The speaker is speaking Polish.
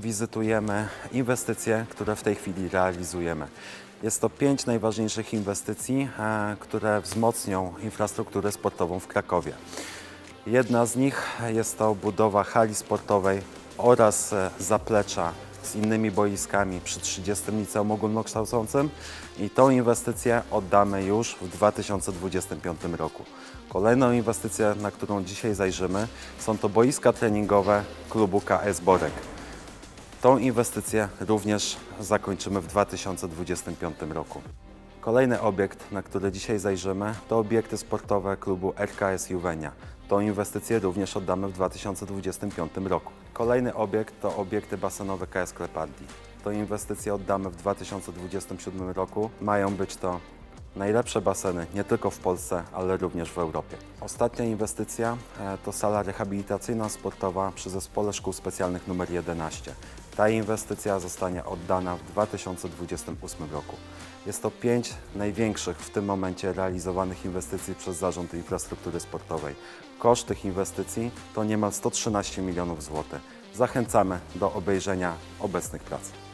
wizytujemy inwestycje, które w tej chwili realizujemy. Jest to pięć najważniejszych inwestycji, e, które wzmocnią infrastrukturę sportową w Krakowie. Jedna z nich jest to budowa hali sportowej oraz e, zaplecza z innymi boiskami przy 30 liceum ogólnokształcącym i tą inwestycję oddamy już w 2025 roku. Kolejną inwestycję, na którą dzisiaj zajrzymy, są to boiska treningowe klubu KS Borek. Tą inwestycję również zakończymy w 2025 roku. Kolejny obiekt, na który dzisiaj zajrzymy, to obiekty sportowe klubu RKS Juwenia. Tą inwestycję również oddamy w 2025 roku. Kolejny obiekt to obiekty basenowe KS Klepardi. Tą inwestycję oddamy w 2027 roku. Mają być to najlepsze baseny nie tylko w Polsce, ale również w Europie. Ostatnia inwestycja e, to sala rehabilitacyjna sportowa przy Zespole Szkół Specjalnych nr 11. Ta inwestycja zostanie oddana w 2028 roku. Jest to pięć największych w tym momencie realizowanych inwestycji przez Zarząd Infrastruktury Sportowej. Koszt tych inwestycji to niemal 113 milionów złotych. Zachęcamy do obejrzenia obecnych prac.